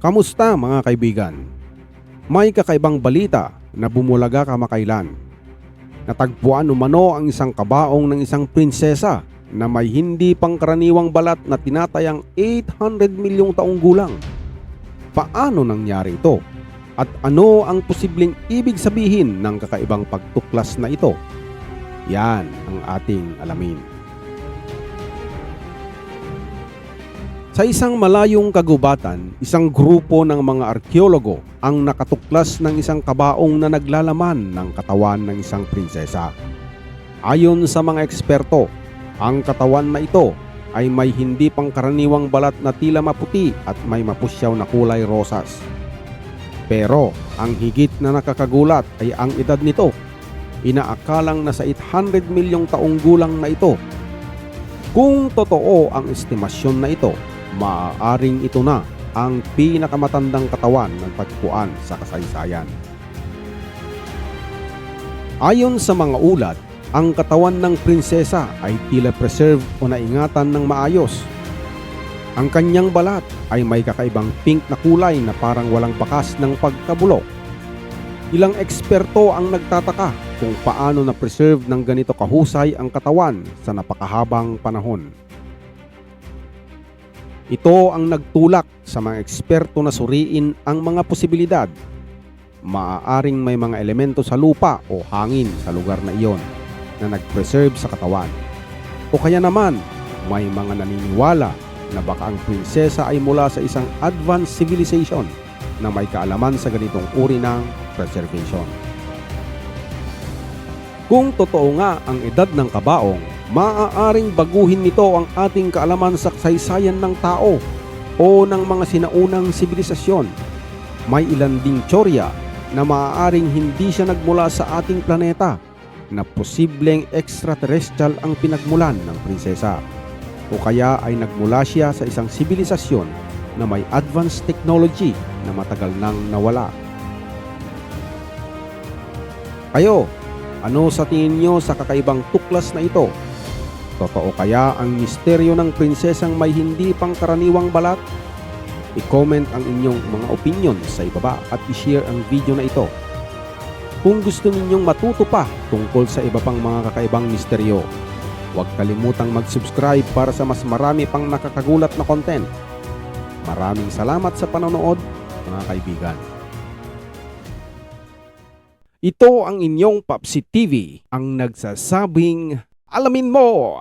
Kamusta mga kaibigan? May kakaibang balita na bumulaga kamakailan. Natagpuan umano ang isang kabaong ng isang prinsesa na may hindi pangkaraniwang balat na tinatayang 800 milyong taong gulang. Paano nangyari ito? At ano ang posibleng ibig sabihin ng kakaibang pagtuklas na ito? Yan ang ating alamin. Sa isang malayong kagubatan, isang grupo ng mga arkeologo ang nakatuklas ng isang kabaong na naglalaman ng katawan ng isang prinsesa. Ayon sa mga eksperto, ang katawan na ito ay may hindi pangkaraniwang balat na tila maputi at may mapusyaw na kulay rosas. Pero ang higit na nakakagulat ay ang edad nito. Inaakalang nasa 800 milyong taong gulang na ito. Kung totoo ang estimasyon na ito, maaaring ito na ang pinakamatandang katawan ng tagpuan sa kasaysayan. Ayon sa mga ulat, ang katawan ng prinsesa ay tila preserved o naingatan ng maayos. Ang kanyang balat ay may kakaibang pink na kulay na parang walang bakas ng pagkabulok. Ilang eksperto ang nagtataka kung paano na preserve ng ganito kahusay ang katawan sa napakahabang panahon. Ito ang nagtulak sa mga eksperto na suriin ang mga posibilidad. Maaaring may mga elemento sa lupa o hangin sa lugar na iyon na nag-preserve sa katawan. O kaya naman, may mga naniniwala na baka ang prinsesa ay mula sa isang advanced civilization na may kaalaman sa ganitong uri ng preservation. Kung totoo nga ang edad ng kabaong, maaaring baguhin nito ang ating kaalaman sa kasaysayan ng tao o ng mga sinaunang sibilisasyon. May ilan ding tsorya na maaaring hindi siya nagmula sa ating planeta na posibleng extraterrestrial ang pinagmulan ng prinsesa o kaya ay nagmula siya sa isang sibilisasyon na may advanced technology na matagal nang nawala. Kayo, ano sa tingin nyo sa kakaibang tuklas na ito? Totoo kaya ang misteryo ng prinsesang may hindi pangkaraniwang balat? I-comment ang inyong mga opinion sa ibaba at i-share ang video na ito. Kung gusto ninyong matuto pa tungkol sa iba pang mga kakaibang misteryo, huwag kalimutang mag-subscribe para sa mas marami pang nakakagulat na content. Maraming salamat sa panonood, mga kaibigan. Ito ang inyong Papsi TV, ang nagsasabing alamin mo!